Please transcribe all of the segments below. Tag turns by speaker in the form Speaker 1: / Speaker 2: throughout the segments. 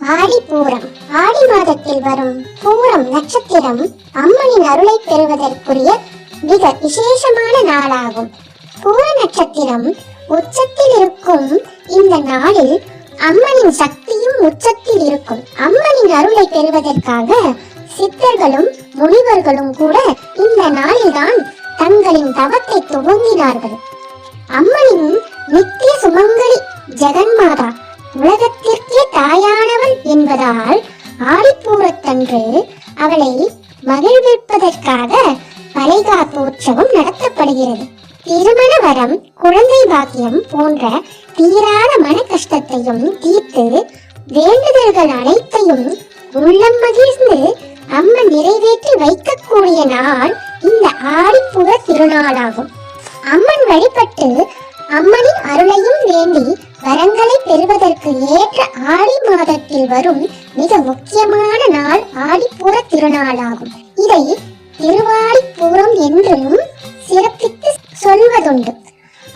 Speaker 1: ஆடி பூரம் ஆடி மாதத்தில் வரும் பூரம் நட்சத்திரம் அம்மனின் அருளை பெறுவதற்குரிய மிக விசேஷமான நாளாகும். பூர நட்சத்திரம் உச்சத்தில் இருக்கும். இந்த நாளில் அம்மனின் சக்தியும் உச்சத்தில் இருக்கும். அம்மனின் அருளை பெறுவதற்காக சித்தர்களும் முனிவர்களும் கூட இந்த நாளில்தான் தங்களின் தவத்தை துவங்கினார்கள். அம்மனின் நித்திய சுமங்கலி ஜெகன்மாதா உலகத்திற்கே தாயான என்பதால் ஆடிப்பூரத்தன்று அவளை மகிழ்விப்பதற்காக வளைகாப்பு உற்சவம் நடத்தப்படுகிறது. திருமண வரம் குழந்தை பாக்கியம் போன்ற தீராத மன கஷ்டத்தையும் தீர்த்து வேண்டுதல்கள் அனைத்தையும் உள்ளம் மகிழ்ந்து அம்மன் நிறைவேற்றி வைக்கக்கூடிய நாள் இந்த ஆடிப்புற திருநாளாகும். அம்மன் வழிபட்டு அம்மனின் அருளையும் வேண்டி வரங்களை பெறுவதற்கு ஏற்ற ஆடி மாதத்தில் வரும் மிக முக்கியமான நாள் ஆடிப்புற திருநாளாகும். இதை திருவாடிப்பூரம் என்றும் சிறப்பித்து சொல்வதுண்டு.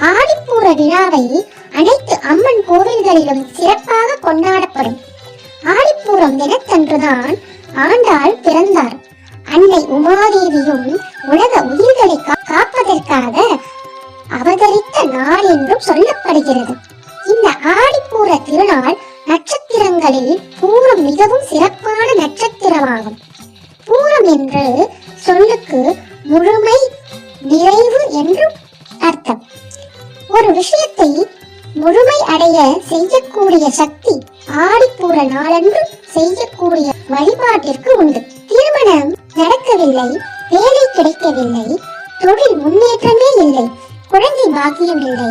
Speaker 1: ஆடிப்பூர விழாவை அனைத்து அம்மன் கோவில்களிலும் சிறப்பாக கொண்டாடப்படும். ஆடிப்பூரம் தினத்தன்றுதான் ஆண்டாள் பிறந்தார். அன்னை உமாதேவியும் உலக உயிர்களை கா- காப்பதற்காக அவதரித்த நாள் என்றும் சொல்லப்படுகிறது. சிறப்பான நட்சத்திரமாகும் பூரம் என்று சொல்லுக்கு முழுமை நிறைவு என்று அர்த்தம். ஒரு விஷயத்தை முழுமை அடைய செய்யக்கூடிய சக்தி ஆடிப்பூர நாளன்று செய்யக்கூடிய வழிபாட்டிற்கு உண்டு. திருமணம் நடக்கவில்லை வேலை கிடைக்கவில்லை தொழில் முன்னேற்றமே இல்லை குழந்தை பாக்கியம் இல்லை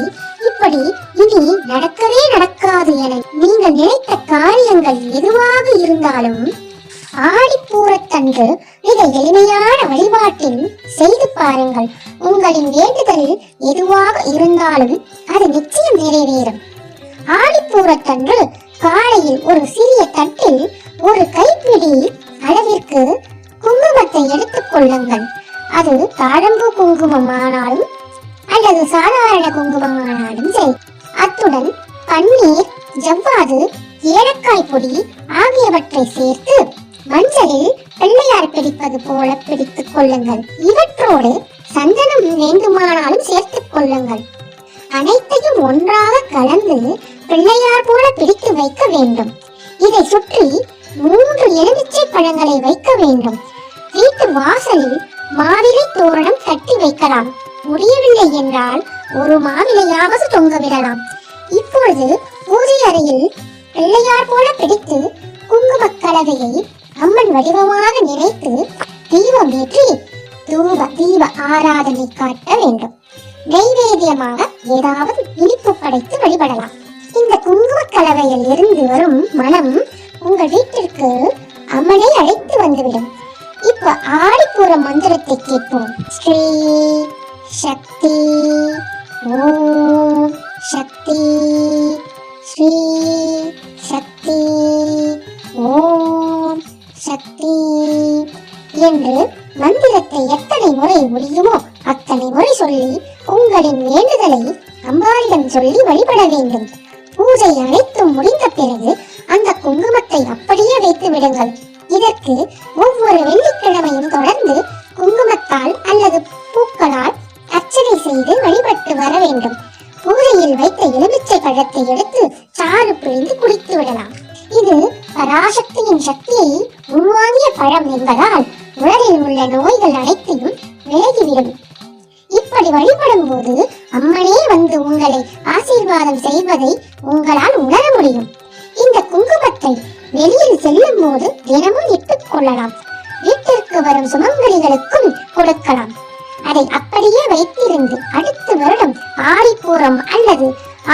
Speaker 1: இப்படி இனி நடக்கவே நடக்காது என நீங்கள் நினைத்த காரியங்கள் எதுவாக இருந்தாலும் ஆடிப்பூரத்தன்று மிக எளிமையான வழிபாட்டில் செய்து பாருங்கள். உங்களின் வேண்டுதல் எதுவாக இருந்தாலும் அது நிச்சயம் நிறைவேறும். ஆடிப்பூரத்தன்று காலையில் ஒரு சிறிய தட்டில் ஒரு கைப்பிடி அளவிற்கு குங்குமத்தை எடுத்துக் கொள்ளுங்கள். அது தாழம்பு குங்குமம் ஆனாலும் அல்லது சாதாரண குங்குமமானாலும் சரி. அத்துடன் பன்னீர் ஜவ்வாது ஏலக்காய் பொடி ஆகியவற்றை சேர்த்து மஞ்சளில் பிள்ளையார் பிடிப்பது போல பிடித்துக் கொள்ளுங்கள். இவற்றோடு சந்தனம் வேண்டுமானாலும் சேர்த்துக் கொள்ளுங்கள். அனைத்தையும் ஒன்றாக கலந்து பிள்ளையார் போல பிடித்து வைக்க வேண்டும். இதை சுற்றி மூன்று எலுமிச்சை பழங்களை வைக்க வேண்டும். வீட்டு வாசலில் மாவிலை தோரணம் கட்டி வைக்கலாம். முடியவில்லை என்றால் ஒரு மாவிலையாவது தொங்க விடலாம். இப்பொழுது பூஜை அறையில் பிள்ளையார் போல பிடித்து குங்கும கலவையை அம்மன் வடிவமாக நினைத்து தீபம் ஏற்றி தூப தீப ஆராதனை காட்ட வேண்டும். நைவேத்தியமாக ஏதாவது இனிப்பு படைத்து வழிபடலாம். இந்த குங்கும கலவையில் இருந்து வரும் மனம் உங்கள் வீட்டிற்கு அம்மனை அழைத்து வந்துவிடும். இப்ப ஆடிப்புற மந்திரத்தை கேட்போம். ஸ்ரீ சக்தி. ஓம் சக்தி. ஸ்ரீ சக்தி. ஓம் சக்தி. என்று மந்திரத்தை எத்தனை முறை முடியுமோ அத்தனை முறை சொல்லி உங்களின் வேண்டுதலை அம்பாளிடம் சொல்லி வழிபட வேண்டும். பூஜை அனைத்தும் முடிந்த பிறகு அந்த குங்குமத்தை அப்படியே வைத்து விடுங்கள். இதற்கு ஒவ்வொரு வெள்ளிக்கிழமையும் தொடர்ந்து குங்குமத்தால் அல்லது பூக்களால் செய்து வழிபட்டு வர வேண்டும். பூஜையில் வைத்த எலுமிச்சை பழத்தை எடுத்து சாறு பிழிந்து குடித்து விடலாம். இது பராசக்தியின் சக்தியை உள்வாங்கிய பழம் என்பதால் உடலில் உள்ள நோய்கள் அனைத்தையும் விலகிவிடும். இப்படி வழிபடும் போது அம்மனே வந்து உங்களை ஆசீர்வாதம் செய்வதை உங்களால் உணர முடியும். இந்த குங்குமத்தை வெளியில் செல்லும் போது தினமும் இட்டுக் கொள்ளலாம். வீட்டிற்கு வரும் சுமங்கலிகளுக்கும் கொடுக்கலாம். அதை அப்படியே வைத்திருந்து அடுத்த வருடம் ஆடிப்பூரம் அல்லது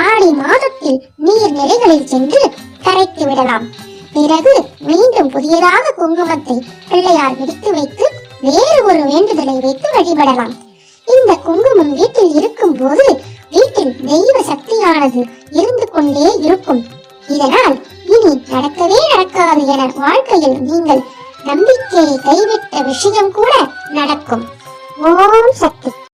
Speaker 1: ஆடி மாதத்தில் நீர் நிலைகளில் சென்று கரைத்து விடலாம். பிறகு மீண்டும் புதியதாக குங்குமத்தை பிள்ளையார் விடுத்து வைத்து வேறு ஒரு வேண்டுதலை வைத்து வழிபடலாம். இந்த குங்குமம் வீட்டில் இருக்கும் போது வீட்டில் தெய்வ சக்தியானது இருந்து கொண்டே இருக்கும். இதனால் இனி நடக்கவே நடக்காது என வாழ்க்கையில் நீங்கள் நம்பிக்கையை கைவிட்ட விஷயம் கூட நடக்கும். ஓம் சக்தி